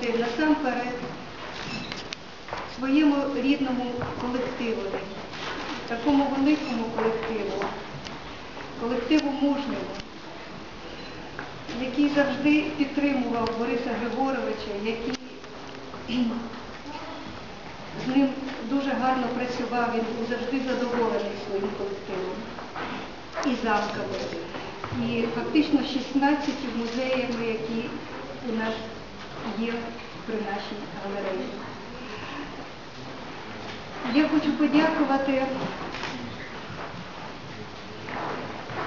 подякувати насамперед своєму рідному колективу, такому великому колективу, колективу мужньому, який завжди підтримував Бориса Григоровича, який з ним дуже гарно працював, він був завжди задоволений своїм колективом і замками. І фактично 16 музеями, які у нас є при нашій галереї. Я хочу подякувати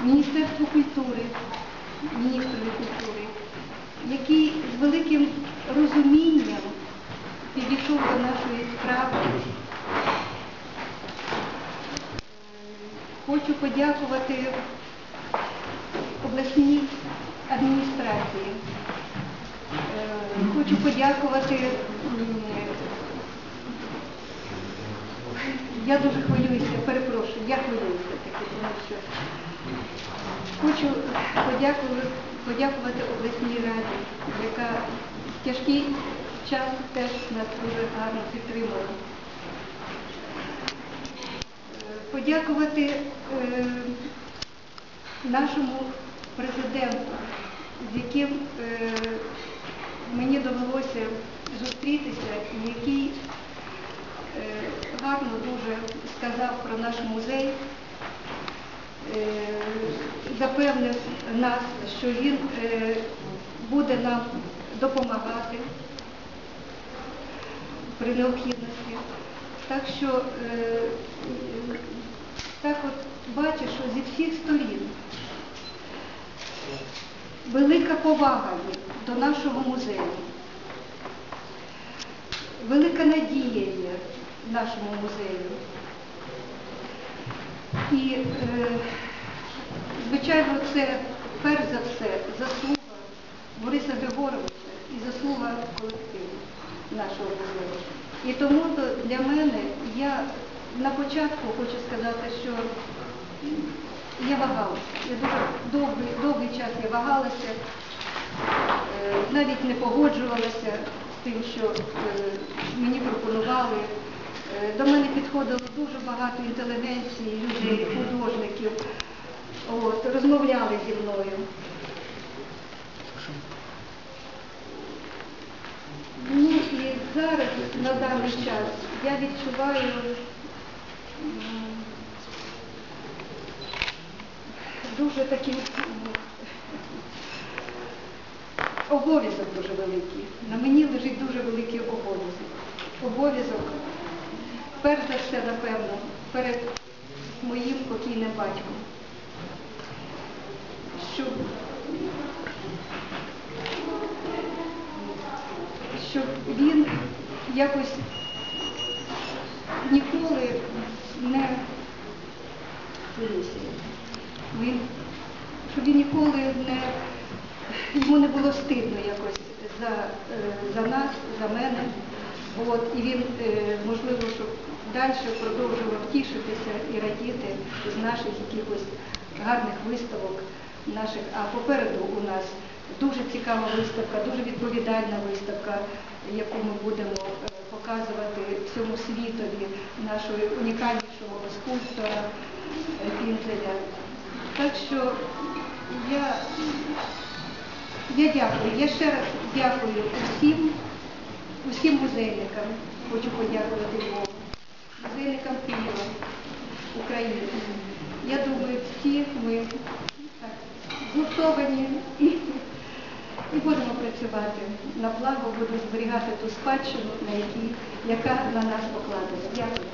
Міністерству культури, міністрові культури, який з великим розумінням підійшов до нашої справи. Хочу подякувати обласній адміністрації. Е, Хочу подякувати. Я дуже хвилююся, перепрошую, я хвилююся таки, тому що хочу подякувати, подякувати обласній раді, яка в тяжкий час теж нас дуже гарно підтримала. Подякувати е, нашому президенту, з яким е, мені довелося зустрітися, який е, гарно дуже сказав про наш музей, е, запевнив нас, що він е, буде нам допомагати при необхідності. Так що так от бачу, що зі всіх сторін велика повага є до нашого музею, велика надія є в нашому музею. І, е, звичайно, це перш за все заслуга Бориса Григоровича і заслуга колективу нашого музею. І тому для мене я на початку хочу сказати, що я вагалася. Я дуже довгий, довгий час я вагалася, навіть не погоджувалася з тим, що е, мені пропонували. Е, До мене підходило дуже багато інтелігенції, людей, художників, от, розмовляли зі мною. Ну і зараз, на даний час, я відчуваю дуже такий м, обов'язок дуже великий. На мені лежить дуже великий обов'язок. Обов'язок, перш за все, напевно, перед моїм покійним батьком. Щоб щоб він якось ніколи не хвилюйся. він, щоб він ніколи не йому не було стидно якось за, е, за нас, за мене. От, і він, е, можливо, щоб далі продовжував тішитися і радіти з наших якихось гарних виставок наших. А попереду у нас дуже цікава виставка, дуже відповідальна виставка, яку ми будемо е, показувати всьому світові нашого унікальнішого скульптора Пінзеля. Так що я, я дякую. Я ще раз дякую усім, усім музейникам. Хочу подякувати Богу, музейникам Києва, України. Я думаю, всі ми згуртовані і, будемо працювати на благо, будемо зберігати ту спадщину, на якій, яка на нас покладена. Дякую.